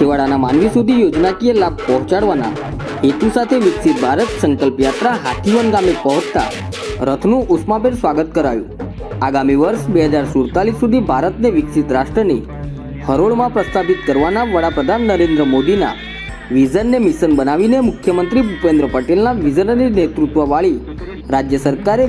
છેવાડાના માનવી સુધી યોજનાકીય લાભ પહોંચાડવાના હેતુ સાથે વિકસિત ભારત સંકલ્પ યાત્રા હાથીવન ગામે પહોંચતા રથનું ઉષ્માભેર સ્વાગત કરાયું. આગામી વર્ષ બે હજાર સુડતાલીસ સુધી ભારતને વિકસિત રાષ્ટ્રની હરોળમાં પ્રસ્થાપિત કરવાના વડાપ્રધાન નરેન્દ્ર મોદીના વિઝનને મિશન બનાવીને મુખ્યમંત્રી ભૂપેન્દ્ર પટેલના વિઝનરી નેતૃત્વવાળી રાજ્ય સરકારે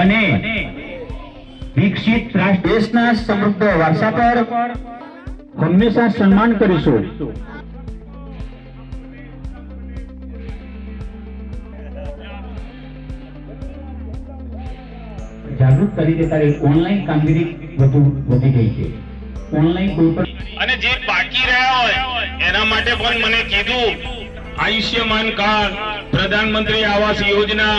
અને વિકસિત દેશના સમૃદ્ધ વારસા પર હંમેશા સન્માન કરીશું. જાગૃત કરી દેતા ઓનલાઈન કામગીરી વધુ વધી ગઈ છે. ઓનલાઈન કોઈ પણ અને જે બાકી રહ્યા હોય, એના માટે પણ મને કીધું. આયુષ્યમાન કાર્ડ પ્રધાનમંત્રી આવાસ યોજના